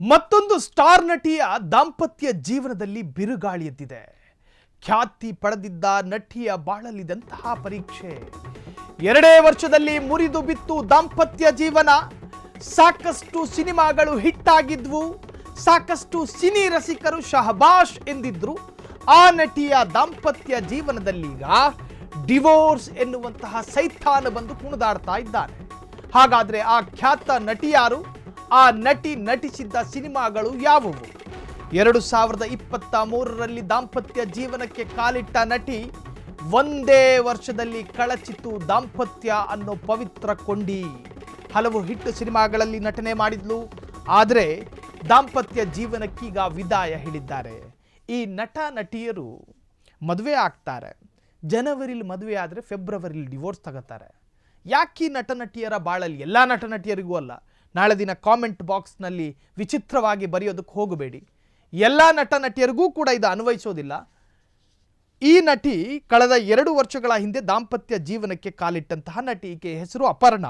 ಮತ್ತೊಂದು ಸ್ಟಾರ್ ನಟಿಯ ದಾಂಪತ್ಯ ಜೀವನದಲ್ಲಿ ಬಿರುಗಾಳಿ ಎದ್ದಿದೆ. ಖ್ಯಾತಿ ಪಡೆದಿದ್ದ ನಟಿಯ ಬಾಳಲಿದಂತಹ ಪರೀಕ್ಷೆ. ಎರಡೇ ವರ್ಷದಲ್ಲಿ ಮುರಿದು ಬಿತ್ತು ದಾಂಪತ್ಯ ಜೀವನ. ಸಾಕಷ್ಟು ಸಿನಿಮಾಗಳು ಹಿಟ್ ಆಗಿದ್ವು ಸಾಕಷ್ಟು ಸಿನಿ ರಸಿಕರು ಶಹಬಾಷ್ ಎಂದಿದ್ರು. ಆ ನಟಿಯ ದಾಂಪತ್ಯ ಜೀವನದಲ್ಲೀಗ ಡಿವೋರ್ಸ್ ಎನ್ನುವಂತಹ ಸೈತಾನ ಬಂದು ಕುಣಿದಾಡ್ತಾ ಇದ್ದಾರೆ. ಹಾಗಾದ್ರೆ ಆ ಖ್ಯಾತ ನಟಿ ಯಾರು ಆ ನಟಿ ನಟಿಸಿದ್ದ ಸಿನಿಮಾಗಳು ಯಾವುವು? ಎರಡು ಸಾವಿರದ ಇಪ್ಪತ್ತ ಮೂರರಲ್ಲಿ ದಾಂಪತ್ಯ ಜೀವನಕ್ಕೆ ಕಾಲಿಟ್ಟ ನಟಿ, ಒಂದೇ ವರ್ಷದಲ್ಲಿ ಕಳಚಿತು ದಾಂಪತ್ಯ ಅನ್ನೋ ಪವಿತ್ರ ಕೊಂಡಿ ಹಲವು ಹಿಟ್ಟು ಸಿನಿಮಾಗಳಲ್ಲಿ ನಟನೆ ಮಾಡಿದ್ಲು, ಆದರೆ ದಾಂಪತ್ಯ ಜೀವನಕ್ಕೀಗ ವಿದಾಯ ಹೇಳಿದ್ದಾರೆ. ಈ ನಟ ನಟಿಯರು ಮದುವೆ ಆಗ್ತಾರೆ. ಜನವರಿಲಿ ಮದುವೆ ಆದರೆ ಫೆಬ್ರವರಿಲಿ ಡಿವೋರ್ಸ್ ತಗೋತಾರೆ. ಯಾಕೆ ನಟ ನಟಿಯರ ಬಾಳಲ್ಲಿ? ಎಲ್ಲ ನಟ ನಟಿಯರಿಗೂ ಅಲ್ಲ. ನಾಳೆ ದಿನ ಕಾಮೆಂಟ್ ಬಾಕ್ಸ್ನಲ್ಲಿ ವಿಚಿತ್ರವಾಗಿ ಬರೆಯೋದಕ್ಕೆ ಹೋಗಬೇಡಿ. ಎಲ್ಲ ನಟ ನಟಿಯರಿಗೂ ಕೂಡ ಇದು ಅನ್ವಯಿಸೋದಿಲ್ಲ. ಈ ನಟಿ ಕಳೆದ ಎರಡು ವರ್ಷಗಳ ಹಿಂದೆ ದಾಂಪತ್ಯ ಜೀವನಕ್ಕೆ ಕಾಲಿಟ್ಟಂತಹ ನಟಿ ಈಕೆ ಹೆಸರು ಅಪರ್ಣ.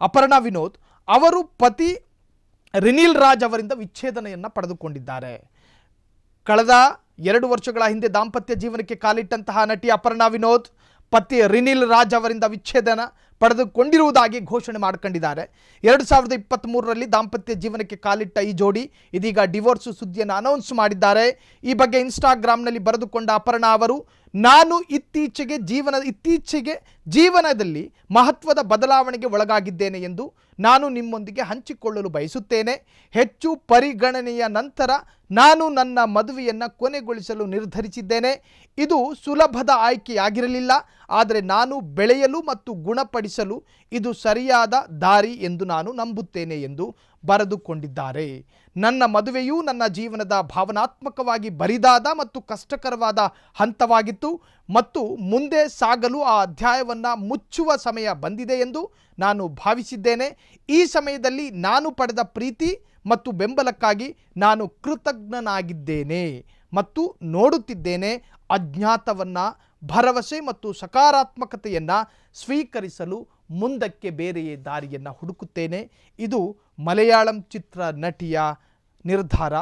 ಅಪರ್ಣ ವಿನೋದ್. ಅವರು ಪತಿ ರಿನಿಲ್ ರಾಜ್ ಅವರಿಂದ ವಿಚ್ಛೇದನೆಯನ್ನು ಪಡೆದುಕೊಂಡಿದ್ದಾರೆ. ಕಳೆದ ಎರಡು ವರ್ಷಗಳ ಹಿಂದೆ ದಾಂಪತ್ಯ ಜೀವನಕ್ಕೆ ಕಾಲಿಟ್ಟಂತಹ ನಟಿ ಅಪರ್ಣ ವಿನೋದ್, ಪತಿ ರಿನಿಲ್ ರಾಜ್ ಅವರಿಂದ ವಿಚ್ಛೇದನ ಪಡೆದುಕೊಂಡಿರುವುದಾಗಿ ಘೋಷಣೆ ಮಾಡ್ಕೊಂಡಿದ್ದಾರೆ. ಎರಡು ಸಾವಿರದ ಇಪ್ಪತ್ತ್ ಮೂರರಲ್ಲಿ ದಾಂಪತ್ಯ ಜೀವನಕ್ಕೆ ಕಾಲಿಟ್ಟ ಈ ಜೋಡಿ ಇದೀಗ ಡಿವೋರ್ಸ್ ಸುದ್ದಿಯನ್ನು ಅನೌನ್ಸ್ ಮಾಡಿದ್ದಾರೆ. ಈ ಬಗ್ಗೆ ಇನ್ಸ್ಟಾಗ್ರಾಮ್ನಲ್ಲಿ ಬರೆದುಕೊಂಡ ಅಪರ್ಣಾ ಅವರು ನಾನು ಇತ್ತೀಚೆಗೆ ಜೀವನ, ಇತ್ತೀಚೆಗೆ ಜೀವನದಲ್ಲಿ ಮಹತ್ವದ ಬದಲಾವಣೆಗೆ ಒಳಗಾಗಿದ್ದೇನೆ ಎಂದು ನಾನು ನಿಮ್ಮೊಂದಿಗೆ ಹಂಚಿಕೊಳ್ಳಲು ಬಯಸುತ್ತೇನೆ. ಹೆಚ್ಚು ಪರಿಗಣನೆಯ ನಂತರ ನಾನು ನನ್ನ ಮದುವೆಯನ್ನು ಕೊನೆಗೊಳಿಸಲು ನಿರ್ಧರಿಸಿದ್ದೇನೆ. ಇದು ಸುಲಭದ ಆಯ್ಕೆಯಾಗಿರಲಿಲ್ಲ, ಆದರೆ ನಾನು ಬೆಳೆಯಲು ಮತ್ತು ಗುಣಪಡಿಸಲು ಇದು ಸರಿಯಾದ ದಾರಿ ಎಂದು ನಾನು ನಂಬುತ್ತೇನೆ ಎಂದು ಬರೆದುಕೊಂಡಿದ್ದಾರೆ. ನನ್ನ ಮದುವೆಯು ನನ್ನ ಜೀವನದ ಭಾವನಾತ್ಮಕವಾಗಿ ಬರಿದಾದ ಮತ್ತು ಕಷ್ಟಕರವಾದ ಹಂತವಾಗಿತ್ತು ಮತ್ತು ಮುಂದೆ ಸಾಗಲು ಆ ಅಧ್ಯಾಯವನ್ನು ಮುಚ್ಚುವ ಸಮಯ ಬಂದಿದೆ ಎಂದು ನಾನು ಭಾವಿಸಿದ್ದೇನೆ. ಈ ಸಮಯದಲ್ಲಿ ನಾನು ಪಡೆದ ಪ್ರೀತಿ ಮತ್ತು ಬೆಂಬಲಕ್ಕಾಗಿ ನಾನು ಕೃತಜ್ಞನಾಗಿದ್ದೇನೆ ಮತ್ತು ನೋಡುತ್ತಿದ್ದೇನೆ ಅಜ್ಞಾತವನ್ನು, ಭರವಸೆ ಮತ್ತು ಸಕಾರಾತ್ಮಕತೆಯನ್ನು ಸ್ವೀಕರಿಸಲು ಮುಂದಕ್ಕೆ ಬೇರೆಯೇ ದಾರಿಯನ್ನು ಹುಡುಕುತ್ತೇನೆ. ಇದು ಮಲಯಾಳಂ ಚಿತ್ರ ನಟಿಯ ನಿರ್ಧಾರ.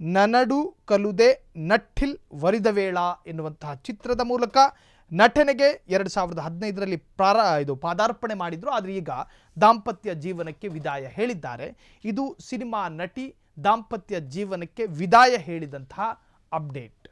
ನನಡು ಕಲುದೆ ನಟ್ಟಿಲ್ ವರಿದವೇಳ ಎನ್ನುವಂತಹ ಚಿತ್ರದ ಮೂಲಕ ನಟನೆಗೆ ಎರಡು ಸಾವಿರದ ಹದಿನೈದರಲ್ಲಿ ಪ್ರಾರ, ಇದು ಪಾದಾರ್ಪಣೆ ಮಾಡಿದರು. ಆದರೆ ಈಗ ದಾಂಪತ್ಯ ಜೀವನಕ್ಕೆ ವಿದಾಯ ಹೇಳಿದ್ದಾರೆ. ಇದು ಸಿನಿಮಾ ನಟಿ ದಾಂಪತ್ಯ ಜೀವನಕ್ಕೆ ವಿದಾಯ ಹೇಳಿದಂತಹ ಅಪ್ಡೇಟ್.